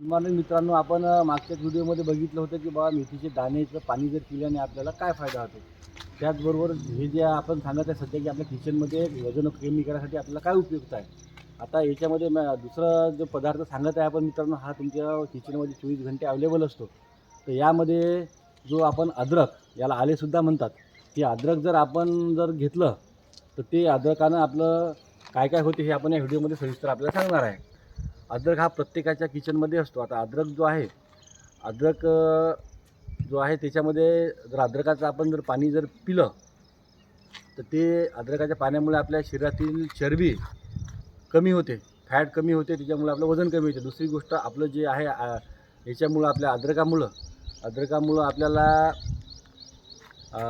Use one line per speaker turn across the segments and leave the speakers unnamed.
तुम्हाला मित्रांनो आपण मागच्याच व्हिडिओमध्ये बघितलं होतं की बाबा मेथीचे दाण्याचं पाणी जर पिल्याने आपल्याला काय फायदा होतो? त्याचबरोबर हे जे आपण सांगत आहे सध्या की आपल्या किचनमध्ये वजन कमी करायसाठी आपल्याला काय उपयुक्त आहे? आता याच्यामध्ये दुसरा जो पदार्थ सांगत आहे आपण मित्रांनो हा तुमच्या किचनमध्ये चोवीस घंटे अवेलेबल असतो. तर यामध्ये जो आपण अद्रक याला आलेसुद्धा म्हणतात. ते अद्रक जर आपण जर घेतलं तर ते अद्रकानं आपलं काय काय होते हे आपण या व्हिडिओमध्ये सविस्तर आपल्याला सांगणार आहे. अद्रक हा प्रत्येकाच्या किचनमध्ये असतो. आता अद्रक जो आहे अद्रक जो आहे त्याच्यामध्ये जर अद्रकाचं आपण जर पाणी जर पिलं तर ते अद्रकाच्या पाण्यामुळे आपल्या शरीरातील चरबी कमी होते फॅट कमी होते त्याच्यामुळे आपलं वजन कमी होते. दुसरी गोष्ट आपलं जे आहे आ, याच्यामुळं आपल्या अद्रकामुळं अद्रकामुळं आपल्याला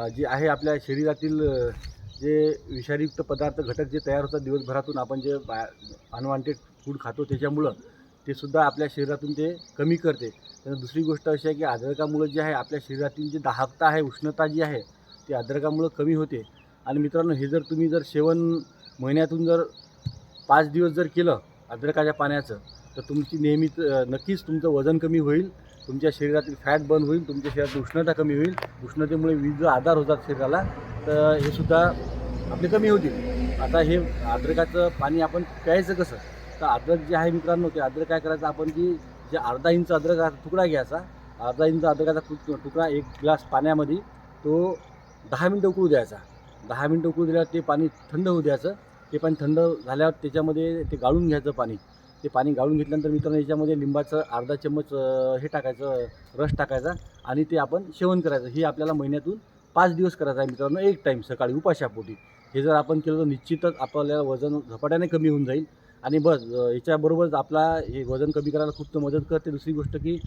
जे आहे आपल्या शरीरातील जे विषारीयुक्त पदार्थ घटक जे तयार होतात दिवसभरातून आपण जे बा अनवॉन्टेड फूड खातो त्याच्यामुळं ते सुद्धा आपल्या शरीरातून ते कमी करते. त्यानंतर दुसरी गोष्ट अशी आहे की अद्रकामुळं जे आहे आपल्या शरीरातील जी दाहकता आहे उष्णता जी आहे ती अद्रकामुळं कमी होते. आणि मित्रांनो हे जर तुम्ही जर सेवन महिन्यातून जर पाच दिवस जर केलं अद्रकाच्या पाण्याचं तर तुमची नेहमीच नक्कीच तुमचं वजन कमी होईल तुमच्या शरीरातील फॅट बर्न होईल तुमच्या शरीरातील उष्णता कमी होईल उष्णतेमुळे विविध आधार होतात शरीराला तर हे सुद्धा आपले कमी होतील. आता हे अद्रकाचं पाणी आपण प्यायचं कसं? तर अद्रक जे आहे मित्रांनो ते अद्रक काय करायचं आपण की जे अर्धा इंच अद्रकाचा तुकडा घ्यायचा. अर्धा इंच अद्रकाचा तुकडा एक ग्लास पाण्यामध्ये तो दहा मिनटं उकळू द्यायचा. दहा मिनटं उकळू दिल्यावर ते पाणी थंड होऊ द्यायचं. ते पाणी थंड झाल्यावर त्याच्यामध्ये ते गाळून घ्यायचं पाणी. ते पाणी गाळून घेतल्यानंतर मित्रांनो याच्यामध्ये लिंबाचं अर्धा चम्मच हे टाकायचं रस टाकायचा आणि ते आपण सेवन करायचं. हे आपल्याला महिन्यातून पाच दिवस करायचं आहे मित्रांनो एक टाईम सकाळी उपाशापोटी. हे जर आपण केलं तर निश्चितच आपल्याला वजन झपाट्याने कमी होऊन जाईल. आणि बस याच्याबरोबरच आपला हे वजन कमी करायला खूप मदत करते. दुसरी गोष्ट की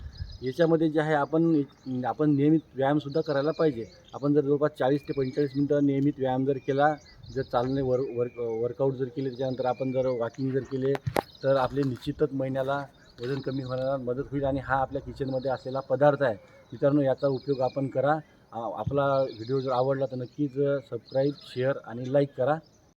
याच्यामध्ये जे आहे आपण आपण नियमित व्यायामसुद्धा करायला पाहिजे. आपण जर जवळपास चाळीस ते पंचेचाळीस मिनटं नियमित व्यायाम जर केला जर चालणे वर वर्क वर्कआउट जर केले त्याच्यानंतर आपण जर वॉकिंग जर केले तर आपले निश्चितच महिन्याला वजन कमी होण्याला मदत होईल आणि हा आपल्या किचनमध्ये असलेला पदार्थ आहे. मित्रांनो याचा उपयोग आपण करा. आपला व्हिडिओ जर आवडला तर नक्कीच सबस्क्राईब शेअर आणि लाईक करा.